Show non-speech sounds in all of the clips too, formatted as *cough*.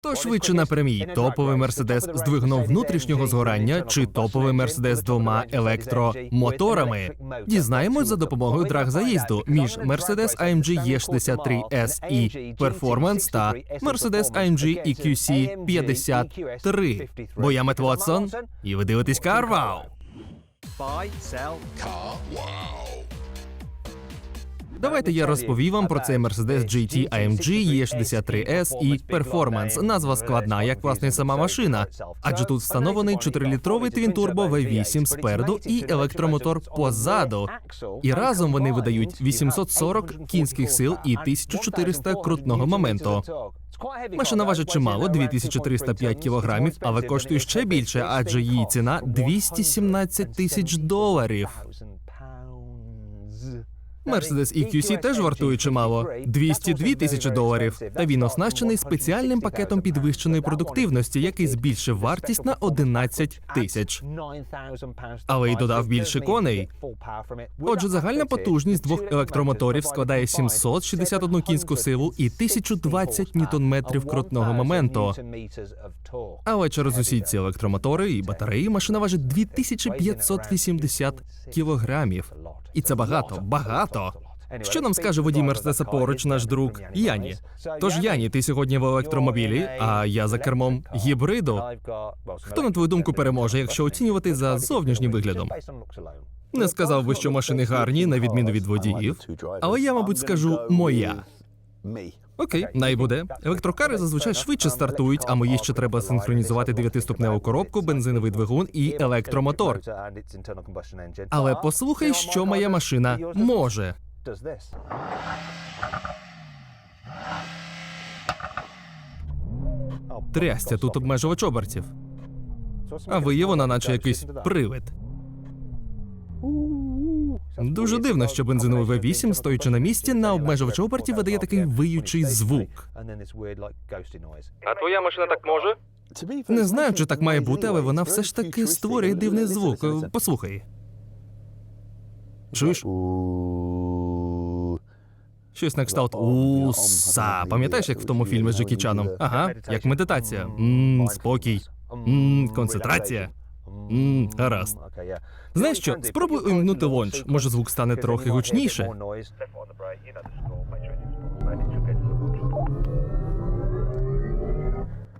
То швидше на прямій. Топовий мерседес з двигуном внутрішнього згорання чи топовий мерседес з двома електромоторами. Дізнаємось за допомогою драг-заїзду між Mercedes AMG E63 SE Performance та Mercedes AMG EQC 53. Бо я Мет Вотсон, і ви дивитесь. Buy, sell, Давайте я розповім вам про цей Mercedes GT AMG E63S і Performance. Назва складна, як власне сама машина, адже тут встановлений 4-літровий твінтурбо V8 спереду і електромотор позаду. І разом вони видають 840 кінських сил і 1400 крутного моменту. Машина важить чимало 2305 кілограмів, але коштує ще більше, адже її ціна 217 тисяч доларів. Mercedes EQC теж вартує чимало. 202 тисячі доларів. Та він оснащений спеціальним пакетом підвищеної продуктивності, який збільшив вартість на 11 тисяч. Але й додав більше коней. Отже, загальна потужність двох електромоторів складає 761 кінську силу і 1020 ньютон-метрів крутного моменту. Але через усі ці електромотори і батареї машина важить 2580 кілограмів. І це багато, багато. Що нам скаже водій Мерседеса поруч наш друг Яні? Тож Яні, ти сьогодні в електромобілі, а я за кермом гібриду. Хто на твою думку переможе, якщо оцінювати за зовнішнім виглядом? Не сказав би, що машини гарні, на відміну від водіїв, але я, мабуть, скажу моя. Окей, най буде. Електрокари зазвичай швидше стартують, а мої ще треба синхронізувати дев'ятиступневу коробку, бензиновий двигун і електромотор. Але послухай, що моя машина може. Трястя тут обмежувач обертів. А виє вона, наче якийсь привид. Дуже дивно, що бензиновий V8, стоячи на місці, на обмежувач обертів видає такий виючий звук. А твоя машина так може? Не знаю, чи так має бути, але вона все ж таки створює дивний звук. Послухай. Чуєш? Щось на кшталт уса. Пам'ятаєш, як в тому фільмі з Джекі Чаном? Ага, як медитація. Мм, спокій. Мм, концентрація. Мм, гаразд. Знаєш що? Спробуй увімкнути лонч. Може, звук стане трохи гучніше.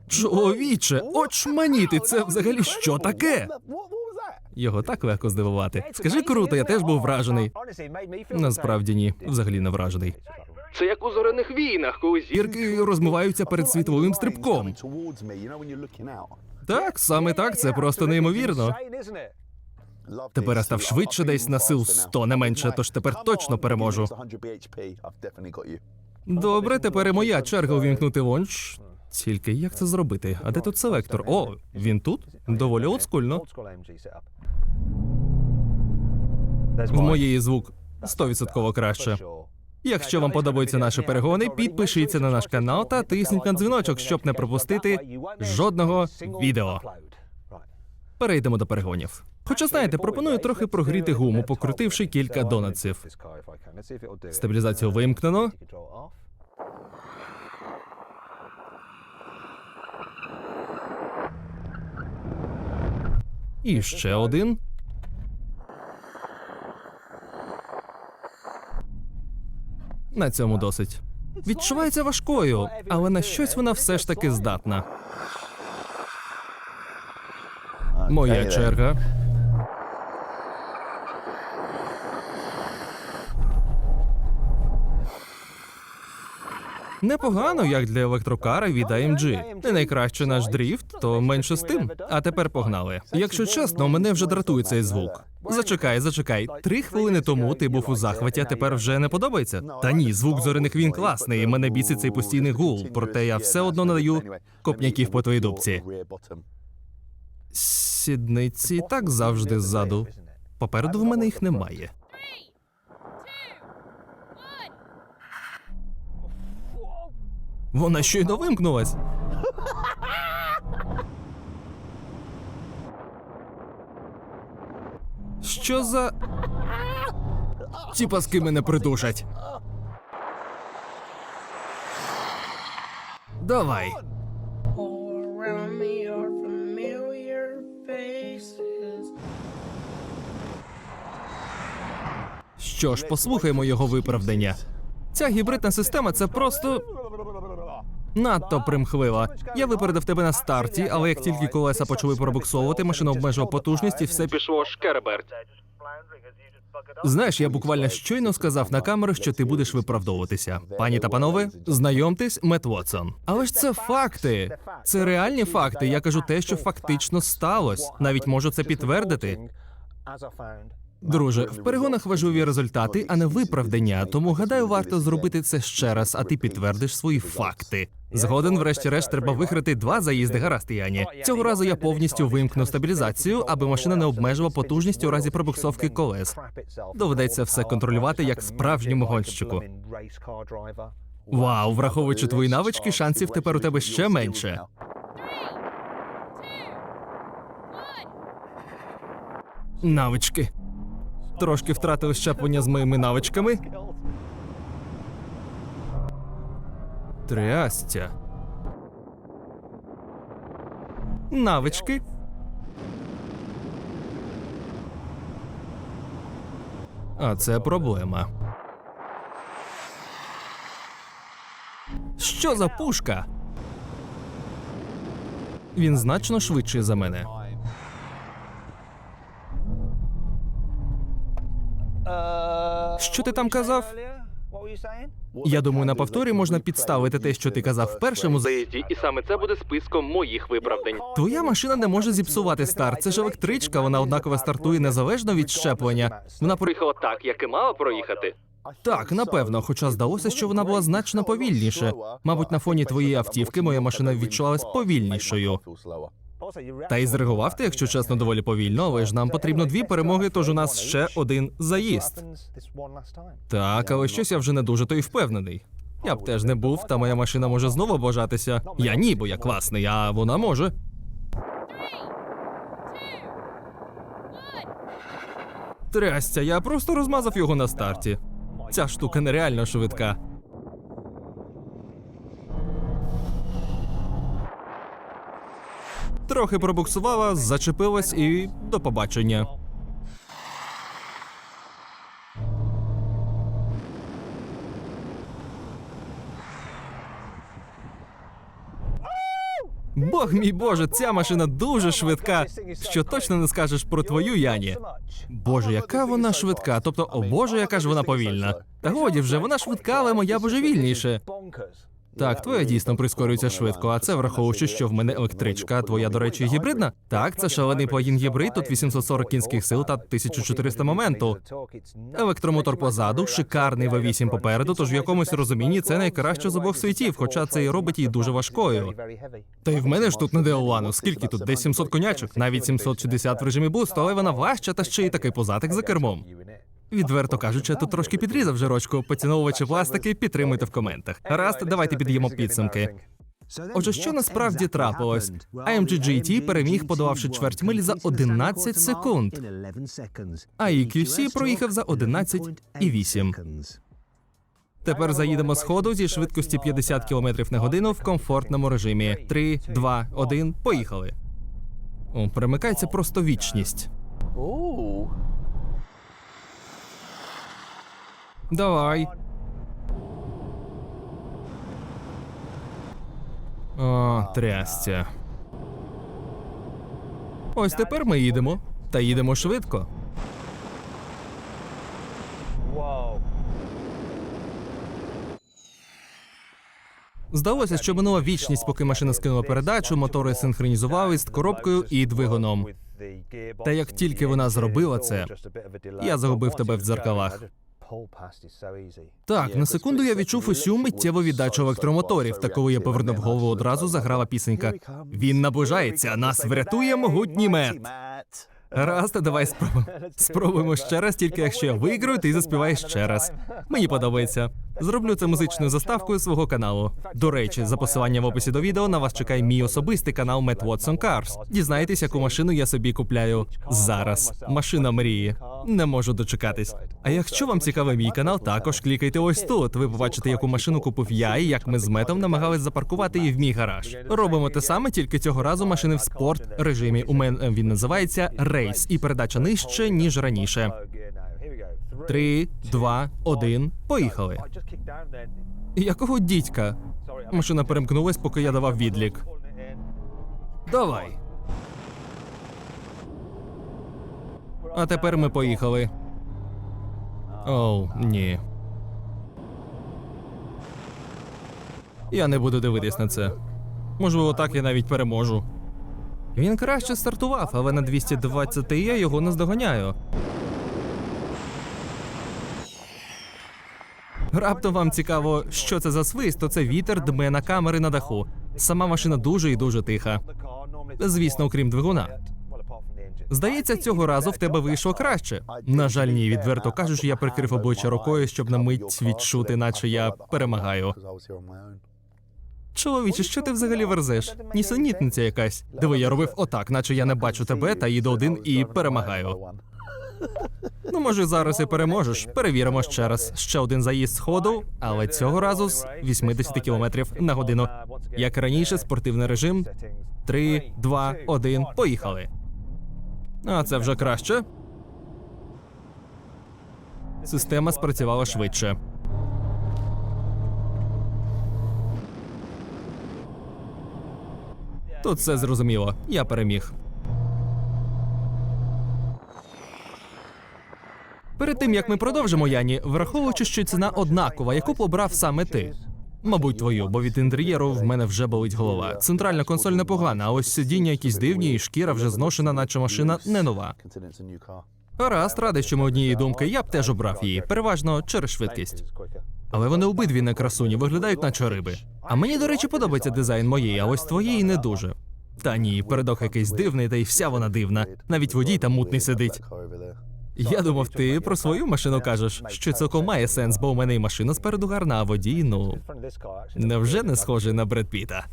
Чоловіче, очманіти, це взагалі що таке? Його так легко здивувати. Скажи круто, я теж був вражений. Насправді ні, взагалі не вражений. Це як у зоряних війнах, коли зірки розмиваються перед світловим стрибком. Так, саме так, це просто неймовірно. Тепер я став швидше десь на сил 100, не менше, тож тепер точно переможу. Добре, тепер і моя черга увімкнути лонч. Тільки як це зробити? А де тут селектор? О, він тут? Доволі олдскульно. В моєї звук 100% краще. Якщо вам подобаються наші перегони, підпишіться на наш канал та тисніть на дзвіночок, щоб не пропустити жодного відео. Перейдемо до перегонів. Хоча знаєте, пропоную трохи прогріти гуму, покрутивши кілька донатсів. Стабілізацію вимкнено. І ще один. На цьому досить. Відчувається важкою, але на щось вона все ж таки здатна. Моя черга. Непогано, як для електрокара від AMG. Не найкраще наш дріфт, то менше з тим. А тепер погнали. Якщо чесно, мене вже дратує цей звук. Зачекай, зачекай. Три хвилини тому ти був у захваті, а тепер вже не подобається. Та ні, звук зоряних він класний. Мене бісить цей постійний гул. Проте я все одно надаю копняків по твоїй дубці. Сідниці так завжди ззаду. Попереду в мене їх немає. Вона щойно вимкнулась. Що за. Ці паски мене придушать. Давай. Що ж, послухаймо його виправдання. Ця гібридна система це просто. Надто примхлива. Я випередив тебе на старті, але як тільки колеса почали пробуксовувати, машина обмежила потужність і все пішло шкереберть. Знаєш, я буквально щойно сказав на камеру, що ти будеш виправдовуватися. Пані та панове, знайомтесь, Мет Вотсон. Але ж це факти. Це реальні факти. Я кажу те, що фактично сталося. Навіть можу це підтвердити. Друже, в перегонах важливі результати, а не виправдання. Тому гадаю, варто зробити це ще раз, а ти підтвердиш свої факти. Згоден, врешті-решт, треба виграти два заїзди. Гаразд, Яні. Цього разу я повністю вимкну стабілізацію, аби машина не обмежила потужність у разі пробуксовки колес. Доведеться все контролювати як справжньому гонщику. Вау, враховуючи твої навички, шансів тепер у тебе ще менше. Навички. Трошки втратив щеплення з моїми навичками. Трястя. Навички. А це проблема. Що за пушка? Він значно швидший за мене. Що ти там казав? Я думаю, на повторі можна підставити те, що ти казав в першому заїзді, і саме це буде списком моїх виправдань. Твоя машина не може зіпсувати старт. Це ж електричка, вона однаково стартує незалежно від щеплення. Вона проїхала так, як і мала проїхати. Так, напевно, хоча здалося, що вона була значно повільніше. Мабуть, на фоні твоєї автівки моя машина відчувалась повільнішою. Та й зреагував ти, якщо чесно, доволі повільно, але ж нам потрібно дві перемоги, тож у нас ще один заїзд. Так, але щось я вже не дуже то й впевнений. Я б теж не був, та моя машина може знову облажатися. Я ні, бо я класний, а вона може. Трястя, я просто розмазав його на старті. Ця штука нереально швидка. Трохи пробуксувала, зачепилась і до побачення. Бог мій Боже, ця машина дуже швидка. Що точно не скажеш про твою Яні? Боже, яка вона швидка. Тобто, о Боже, яка ж вона повільна. Та годі вже, вона швидка, але моя божевільніше. Так, твоя дійсно прискорюється швидко, а це враховуючи, що в мене електричка, а твоя, до речі, гібридна. Так, це шалений плагін гібрид, тут 840 кінських сил та 1400 моменту. Електромотор позаду, шикарний V8 попереду, тож в якомусь розумінні це найкраще з обох світів, хоча це і робить її дуже важкою. Та й в мене ж тут не Деолану. Скільки тут? Десь 700 конячок, навіть 760 в режимі бусту, але вона важча та ще й такий позатик за кермом. Відверто кажучи, тут трошки підрізав жирочку. Поціновувачі пластики, підтримуйте в коментах. Гаразд, давайте під'ємо підсумки. Отже, що насправді трапилось? AMG GT переміг, подолавши чверть милі за 11 секунд, а EQC проїхав за 11,8. Тепер заїдемо з ходу зі швидкості 50 км на годину в комфортному режимі. 3, 2, 1, поїхали. О, перемикається просто вічність. Давай. О, трясця. Ось тепер ми їдемо. Та їдемо швидко. Здалося, що минула вічність, поки машина скинула передачу, мотори синхронізувались з коробкою і двигуном. Та як тільки вона зробила це, я загубив тебе в дзеркалах. Так, на секунду я відчув усю миттєву віддачу електромоторів. Та коли я повернув голову, одразу заграла пісенька. Він наближається, нас врятує могутній мед. Гаразд, давай спробуємо. *laughs* Спробуємо ще раз, тільки якщо я виграю, ти заспіваєш ще раз. Мені подобається. Зроблю це музичною заставкою свого каналу. До речі, за посиланням в описі до відео на вас чекає мій особистий канал Matt Watson Cars. Дізнайтесь, яку машину я собі купляю зараз. Машина мрії. Не можу дочекатись. А якщо вам цікавий мій канал, також клікайте ось тут. Ви побачите, яку машину купив я і як ми з метом намагались запаркувати її в мій гараж. Робимо те саме, тільки цього разу машини в спорт режимі. У мене він називається рейс, і передача нижче ніж раніше. Три, два, один. Поїхали. Якого дідька? Машина перемкнулась, поки я давав відлік. Давай. А тепер ми поїхали. Оу, ні. Я не буду дивитись на це. Можливо, так я навіть переможу. Він краще стартував, але на 220 я його не здоганяю. Раптом вам цікаво, що це за свист, то це вітер дме на камери на даху. Сама машина дуже і дуже тиха. Звісно, окрім двигуна. Здається, цього разу в тебе вийшло краще. На жаль, ні, відверто кажучи, я прикрив обличчя рукою, щоб на мить відчути, наче я перемагаю. Чоловіче, що ти взагалі верзеш? Нісенітниця якась. Диви, я робив отак, наче я не бачу тебе та їду один і перемагаю. Ну, може, зараз і переможеш. Перевіримо ще раз. Ще один заїзд з ходу, але цього разу з 80 км на годину. Як раніше, спортивний режим. Три, два, один, поїхали. А це вже краще. Система спрацювала швидше. Тут все зрозуміло. Я переміг. Перед тим як ми продовжимо, Яні, враховуючи, що ціна однакова, яку б обрав саме ти. Мабуть, твою, бо від інтер'єру в мене вже болить голова. Центральна консоль непогана, а ось сидіння якісь дивні, і шкіра вже зношена, наче машина не нова. Гаразд, радий, що ми однієї думки, я б теж обрав її, переважно через швидкість. Але вони обидві не красуні, виглядають наче риби. А мені, до речі, подобається дизайн моєї, а ось твоєї не дуже. Та ні, передок якийсь дивний, та й вся вона дивна. Навіть водій там мутний сидить. Я думав, ти про свою машину кажеш, що цілком має сенс, бо у мене і машина спереду гарна, а водій, ну невже не схожий на Бред Піта?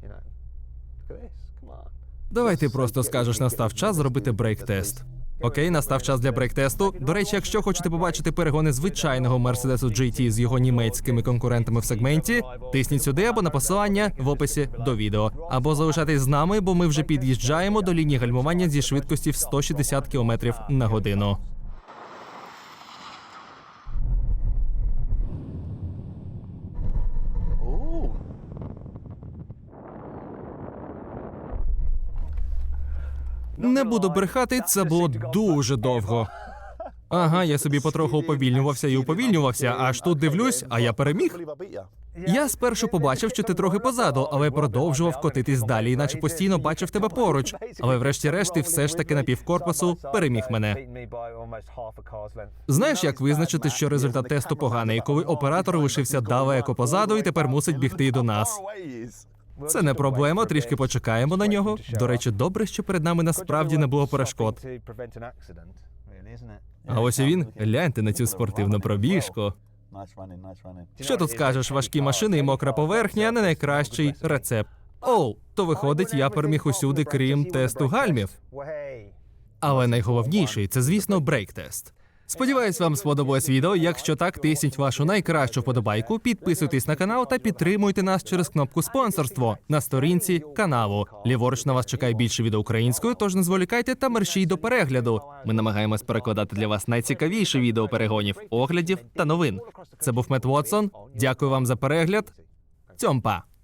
Давай ти просто скажеш, настав час зробити брейк-тест. Окей, настав час для брейк-тесту. До речі, якщо хочете побачити перегони звичайного Mercedes GT з його німецькими конкурентами в сегменті, тисніть сюди або на посилання в описі до відео. Або залишайтесь з нами, бо ми вже під'їжджаємо до лінії гальмування зі швидкості в 160 км на годину. Не буду брехати, це було дуже довго. Ага, я собі потроху уповільнювався і уповільнювався, аж тут дивлюсь, а я переміг. Я спершу побачив, що ти трохи позаду, але продовжував котитись далі, іначе постійно бачив тебе поруч. Але врешті-решт ти все ж таки на півкорпусу переміг мене. Знаєш, як визначити, що результат тесту поганий, коли оператор лишився далеко позаду і тепер мусить бігти до нас. Це не проблема, трішки почекаємо на нього. До речі, добре, що перед нами насправді не було перешкод. А ось і він. Гляньте на цю спортивну пробіжку. Що тут скажеш, важкі машини і мокра поверхня не найкращий рецепт. Оу, то виходить, я переміг усюди, крім тесту гальмів. Але найголовніший це, звісно, брейк-тест. Сподіваюсь, вам сподобалось відео. Якщо так, тисніть вашу найкращу вподобайку, підписуйтесь на канал та підтримуйте нас через кнопку спонсорство на сторінці каналу. Ліворуч на вас чекає більше відео українською, тож не зволікайте та мерщій до перегляду. Ми намагаємось перекладати для вас найцікавіші відео перегонів, оглядів та новин. Це був Мет Вотсон. Дякую вам за перегляд. Цьомпа!